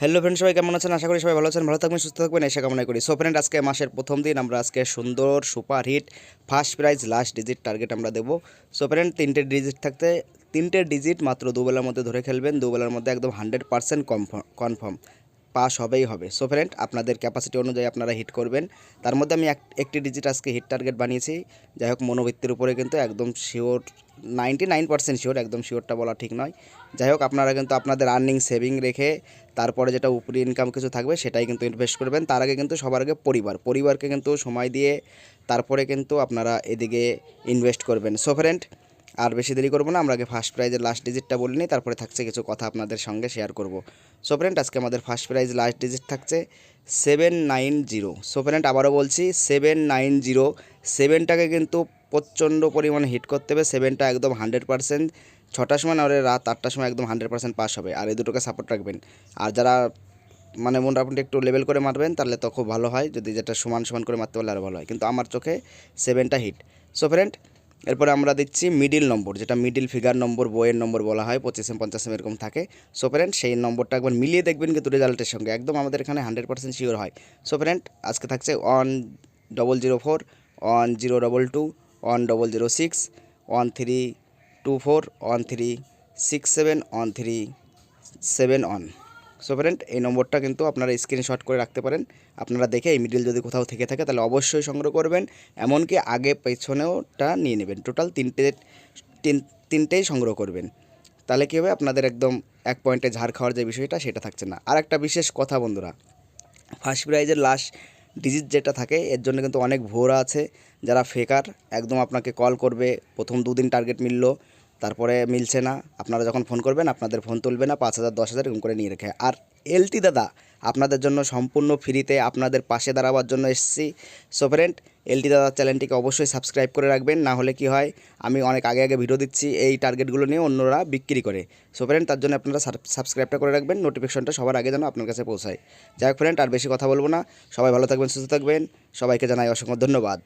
Hello friend সবাই কেমন আছেন? আশা করি সবাই ভালো আছেন, ভালো থাকবেন, সুস্থ থাকবেন এসে কামনা করি। সো ফ্রেন্ড আজকে মাসের প্রথম দিন, আমরা আজকে সুন্দর, super hit first prize last digit target আমরা দেবো। সো ফ্রেন্ড তিনটে ডিজিট থাকতে, তিনটে ডিজিট মাত্র দুবেলার মধ্যে ধরে খেলবেন। দুবেলার মধ্যে একদম হান্ড্রেড পার্সেন্ট কনফার্ম পাস হবেই হবে। সো ফ্রেন্ড আপনাদের ক্যাপাসিটি অনুযায়ী আপনারা হিট করবেন। তার মধ্যে আমি এক- একটি ডিজিট আজকে হিট টার্গেট বানিয়েছি। যাই হোক, মনোবৃত্তির উপরে কিন্তু একদম sure ninety nine percent sure একদম শিওরটা বলা ঠিক নয়। যাই হোক, আপনারা কিন্তু আপনাদের আর্নিং সেভিং রেখে, তারপরে যেটা উপরি ইনকাম কিছু থাকবে, সেটাই কিন্তু ইনভেস্ট করবেন। তার আগে কিন্তু সবার আগে পরিবার, পরিবারকে কিন্তু সময় দিয়ে তারপরে কিন্তু আপনারা এদিকে ইনভেস্ট করবেন। সো ফ্রেন্ড আর বেশি দেরি করব না, আমরা আগে ফার্স্ট প্রাইজের লাস্ট ডিজিটটা বলে নিই, তারপরে থাকছে কিছু কথা আপনাদের সঙ্গে শেয়ার করব। সো ফ্রেন্ড আজকে আমাদের ফার্স্ট প্রাইজ লাস্ট ডিজিট থাকছে seven nine zero so friend আবারও বলছি সেভেন নাইন জিরো সেভেনটাকে কিন্তু প্রচণ্ড পরিমাণে হিট করতে হবে সেভেনটা একদম হান্ড্রেড পার্সেন্ট ছটার সময় না রাত আটটার সময় একদম হান্ড্রেড পার্সেন্ট পাস হবে, আর এই দুটোকে সাপোর্ট রাখবেন। আর যারা মানে মোটামুটি একটু লেভেল করে মারবেন, তাহলে তো খুব ভালো হয়, যদি যেটা সমান সমান করে মারতে পারলে আরও ভালো হয়। কিন্তু আমার চোখে সেভেনটা হিট সো ফ্রেন্ড এরপরে আমরা দিচ্ছি মিডিল নম্বর যেটা মিডিল ফিগার নম্বর বইয়ের নম্বর বলা হয়, পঁচিশ এম, পঞ্চাশ এম এরকম থাকে। সো ফ্রেন্ড সেই নম্বরটা একবার মিলিয়ে দেখবেন কিন্তু রেজাল্টের সঙ্গে। একদম আমাদের এখানে হান্ড্রেড পার্সেন্ট শিওর হয়। সো ফ্রেন্ড আজকে থাকছে one double zero four one zero double two one double zero six one three two four one three six seven one three seven one so friend, এই নম্বরটা কিন্তু আপনারা screenshot করে রাখতে পারেন। আপনারা দেখে এই মিডিল যদি কোথাও থেকে থাকে, তাহলে অবশ্যই সংগ্রহ করবেন। এমনকি আগে পেছনেওটা নিয়ে নেবেন। টোটাল তিনটে, তিন, তিনটেই সংগ্রহ করবেন। তাহলে কী হবে? আপনাদের একদম এক পয়েন্টে ঝাড় খাওয়ার যে বিষয়টা, সেটা থাকছে না। আর একটা বিশেষ কথা বন্ধুরা ফার্স্ট প্রাইজের লাস্ট ডিজিট যেটা থাকে, এর জন্য কিন্তু অনেক ভুয়োরা আছে। যারা ফেকার একদম আপনাকে কল করবে, প্রথম দুদিন টার্গেট মিললো। তারপরে মিলছে না। আপনারা যখন ফোন করবেন, আপনাদের ফোন তুলবে না, পাঁচ হাজার, দশ হাজার এরকম করে নিয়ে রেখে। আর এলটি দাদা, আপনাদের জন্য সম্পূর্ণ ফ্রিতে আপনাদের পাশে দাঁড়াবার জন্য এসেছি। সো ফ্রেন্ড এলটি দাদা চ্যানেলটিকে অবশ্যই সাবস্ক্রাইব করে রাখবেন, না হলে কি হয়, আমি অনেক আগে আগে ভিডিও দিচ্ছি এই টার্গেটগুলো নিয়ে অন্যরা বিক্রি করে। সো ফ্রেন্ড তার জন্য আপনারা সাবস্ক্রাইবটা করে রাখবেন নোটিফিকেশনটা সবার আগে যেন আপনার কাছে পৌঁছায়। যাই হোক ফ্রেন্ড আর বেশি কথা বলব না। সবাই ভালো থাকবেন, সুস্থ থাকবেন। সবাইকে জানাই অসংখ্য ধন্যবাদ।